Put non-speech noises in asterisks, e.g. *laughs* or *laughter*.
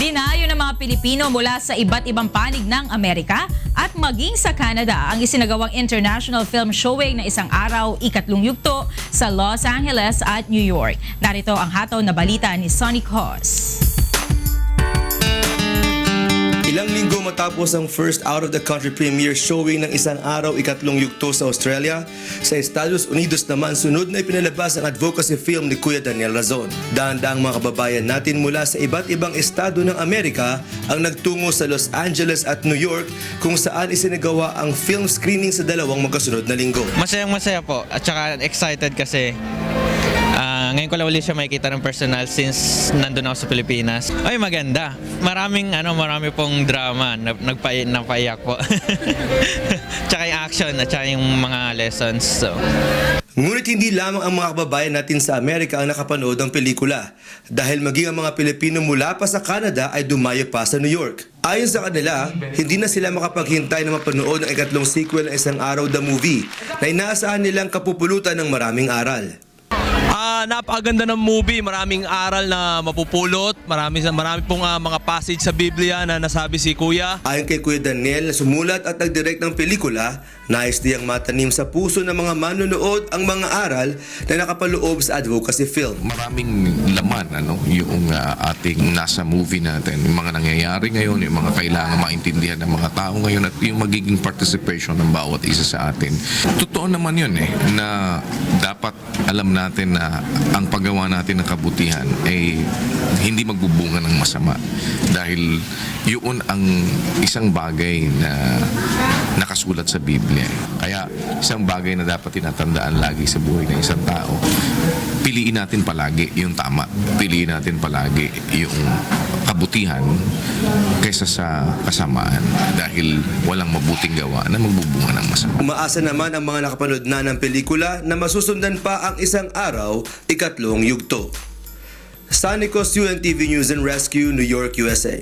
Dinayo ng mga Pilipino mula sa iba't ibang panig ng Amerika at maging sa Canada ang isinagawang international film showing na isang araw ikatlong yugto sa Los Angeles at New York. Narito ang hataw na balita ni Sonny Cos. Matapos ang first out-of-the-country premiere showing ng isang araw ikatlong yugto sa Australia, sa Estados Unidos naman sunod na ipinalabas ang advocacy film ni Kuya Daniel Razon. Dahan-dahang mga kababayan natin mula sa iba't ibang estado ng Amerika ang nagtungo sa Los Angeles at New York kung saan isinagawa ang film screening sa dalawang magkasunod na linggo. Masayang masaya po at saka excited kasi ah, ngayon ko lang ulit siya makikita ng personal since nandun ako sa Pilipinas. Ay maganda. Maraming ano, marami pong drama. Nag- Nagpay napaiyak po. *laughs* tsaka yung action at tsaka yung mga lessons. So, Ngunit hindi lamang ang mga kababayan natin sa Amerika ang nakapanood ng pelikula dahil maging ang mga Pilipino mula pa sa Canada ay dumayo pa sa New York. Ayon sa kanila, hindi na sila makapaghintay na mapanood ng ikatlong sequel ng isang araw the movie na inaasahan nilang kapupulutan ng maraming aral. Ah, napakaganda ng movie, maraming aral na mapupulot, marami marami pong ah, mga passage sa Biblia na nasabi si Kuya. Ayon kay Kuya Daniel na sumulat at nagdirect ng pelikula, nais diyang matanim sa puso ng mga manonood ang mga aral na nakapaloob sa advocacy film. maraming laman ano yung ah, ating nasa movie natin yung mga nangyayari ngayon yung mga kailangan maintindihan ng mga tao ngayon at yung magiging participation ng bawat isa sa atin totoo naman yun eh na dapat alam natin ang paggawa natin ng kabutihan ay hindi magbubunga ng masama dahil yun ang isang bagay na nakasulat sa Biblia. Kaya isang bagay na dapat tinatandaan lagi sa buhay ng isang tao, piliin natin palagi yung tama. Piliin natin palagi yung kabutihan kaysa sa kasamaan dahil walang mabuting gawa na magbubunga ng masama. Umaasa naman ang mga nakapanood na ng pelikula na masusundan pa ang isang araw, ikatlong yugto. Sanicos UNTV News and Rescue, New York, USA.